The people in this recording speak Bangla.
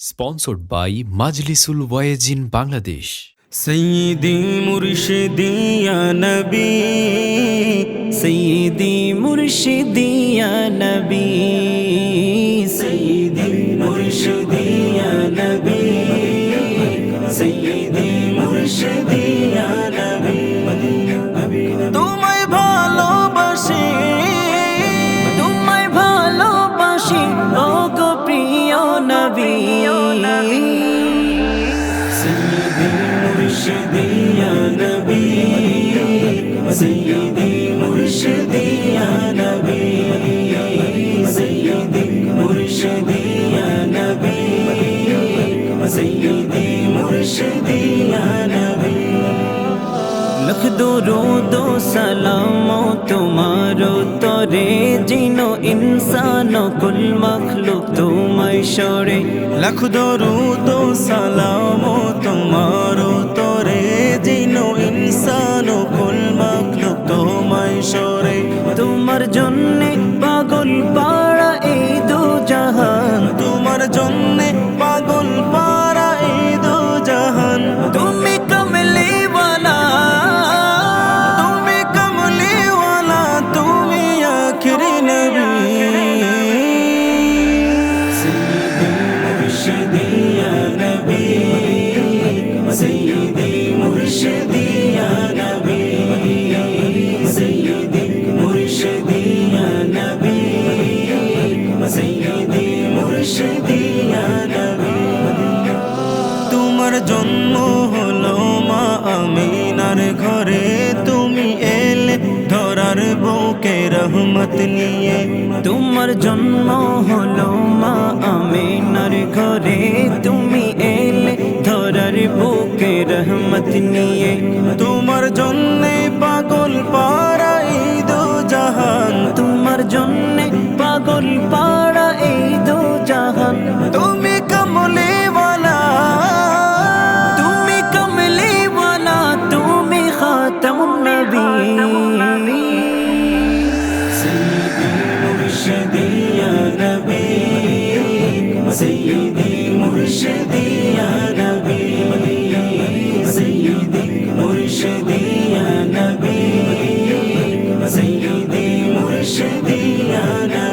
sponsored by Majlisul Waezin Bangladesh. সৈয়দি মুর্শিদিয়া নবী সৈয়দি মুর্শিদিয়া নবী সৈয়দি মুর্শিদিয়া रविदी मुर्शदीरो तु जीनो इन्सानो गुल् मखलो সরে লাখ দরুদ সালাম তোমার তরে। যেন ইনসান কুল মখলুক তোমায় সরে। তোমার জন্যে পাগল পাড়া এই দু জাহান, তোমার জন্যে জন্ম হলো মা আমিনার ঘরে। তুমি এলে ধরার বুকে রহমত নিয়ে। তোমার জন্ম হলো মা আমিনার ঘরে। তুমি এলে ধরার বুকে রহমত নিয়ে। তোমার জন্যে سيدي مرشدي يا نبي سيدي مرشدي يا نبي سيدي مرشدي يا نبي